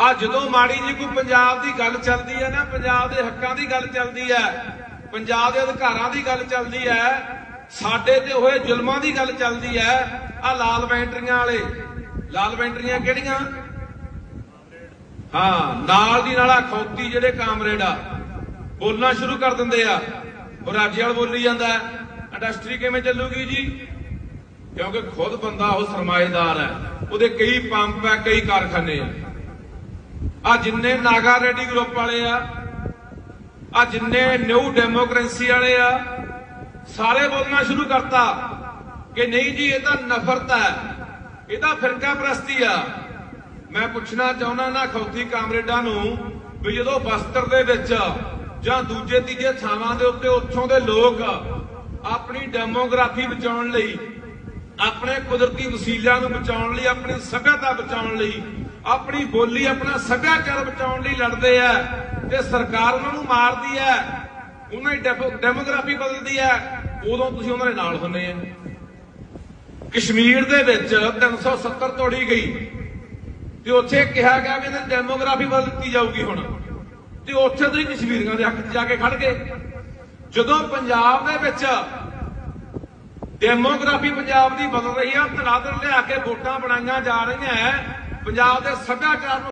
ਆ ਜਦੋਂ ਮਾੜੀ ਜੀ ਕੋਈ ਪੰਜਾਬ ਦੀ ਗੱਲ ਚੱਲਦੀ ਹੈ ਨਾ, ਪੰਜਾਬ ਦੇ ਹੱਕਾਂ ਦੀ ਗੱਲ ਚੱਲਦੀ ਹੈ, ਪੰਜਾਬ ਦੇ ਅਧਿਕਾਰਾਂ ਦੀ ਗੱਲ ਚੱਲਦੀ ਹੈ, ਸਾਡੇ ਤੇ ਹੋਏ ਜ਼ੁਲਮਾਂ ਦੀ ਗੱਲ ਚੱਲਦੀ ਹੈ ਆ ਲਾਲ ਬੈਂਟਰੀਆਂ ਵਾਲੇ। ਲਾਲ ਬੈਂਟਰੀਆਂ ਕਿਹੜੀਆਂ? ਹਾਂ, ਨਾਲ ਦੀ ਨਾਲ ਆ ਖੌਤੀ ਜਿਹੜੇ ਕਾਮਰੇਡ ਆ, ਬੋਲਣਾ ਸ਼ੁਰੂ ਕਰ ਦਿੰਦੇ ਆ। ਉਹ ਰਾਜੇ ਵਾਲ ਬੋਲੀ ਜਾਂਦਾ ਇੰਡਸਟਰੀ ਕਿਵੇਂ ਚੱਲੂਗੀ ਜੀ? ਕਿਉਂਕਿ ਖੁਦ ਬੰਦਾ ਉਹ ਸਰਮਾਏਦਾਰ ਹੈ। ਉਹਦੇ ਕਈ ਪੰਪ ਹੈ, ਕਈ ਕਾਰਖਾਨੇ ਆ। ਆ ਜਿੰਨੇ ਨਾਗਾ ਰੈਡੀ ਗਰੁੱਪ ਵਾਲੇ ਆ ਆ ਜਿੰਨੇ ਨਿਊ ਡੈਮੋਕ੍ਰੇਸੀ ਵਾਲੇ ਆ, ਸਾਰੇ ਬੋਲਣਾ ਸ਼ੁਰੂ ਕਰਤਾ ਕਿ ਨਹੀਂ ਜੀ, ਇਹ ਤਾਂ ਨਫ਼ਰਤ ਹੈ, ਇਹ ਤਾਂ ਫਿਰਕਾ ਪ੍ਰਸਤੀ ਆ। ਮੈਂ ਪੁੱਛਣਾ ਚਾਹੁੰਦਾ ਨਾ ਖੌਤੀ ਕਾਮਰੇਡਾਂ ਨੂੰ ਵੀ ਜਦੋਂ ਬਸਤਰ ਦੇ ਵਿੱਚ ਜਾਂ ਦੂਜੇ ਤੀਜੇ ਥਾਵਾਂ ਦੇ ਉੱਤੇ ਉੱਥੋਂ ਦੇ ਲੋਕ ਆਪਣੀ ਡੈਮੋਗ੍ਰਾਫੀ ਬਚਾਉਣ ਲਈ ਆਪਣੇ ਕੁਦਰਤੀ ਵਸੀਲਿਆਂ ਨੂੰ ਬਚਾਉਣ ਲਈ, ਆਪਣੀ ਸੱਭਿਅਤਾ ਬਚਾਉਣ ਲਈ, ਆਪਣੀ ਬੋਲੀ, ਆਪਣਾ ਸੱਭਿਆਚਾਰ ਬਚਾਉਣ ਲਈ ਲੜਦੇ ਆ ਤੇ ਸਰਕਾਰ ਉਹਨਾਂ ਨੂੰ ਮਾਰਦੀ ਹੈ ਉਹਨਾਂ ਦੀ ਡੈਮੋਗ੍ਰਾਫੀ ਬਦਲਦੀ ਹੈ ਉਦੋਂ ਤੁਸੀਂ ਉਹਨਾਂ ਦੇ ਨਾਲ ਹੁੰਨੇ ਆ। ਕਸ਼ਮੀਰ ਦੇ ਵਿੱਚ 370 ਤੋੜੀ ਗਈ ਤੇ ਉੱਥੇ ਕਿਹਾ ਗਿਆ ਵੀ ਇਹਨਾਂ ਡੈਮੋਗ੍ਰਾਫੀ ਬਦਲਤੀ ਜਾਊਗੀ ਹੁਣ। ਤੇ ਉੱਥੇ ਤੁਸੀਂ ਕਸ਼ਮੀਰੀਆਂ ਦੇ ਹੱਕ 'ਚ ਜਾ ਕੇ ਖੜ ਗਏ। ਜਦੋਂ ਪੰਜਾਬ ਦੇ ਵਿੱਚ ਡੈਮੋਗ੍ਰਾਫੀ ਪੰਜਾਬ ਦੀ ਬਦਲ ਰਹੀ ਆ। ਤਨਾਦਰ ਲਿਆ ਕੇ ਵੋਟਾਂ ਬਣਾਈਆਂ ਜਾ ਰਹੀਆਂ ਹੈ ਪੰਜਾਬ ਦੇ ਸੱਭਿਆਚਾਰ ਨੂੰ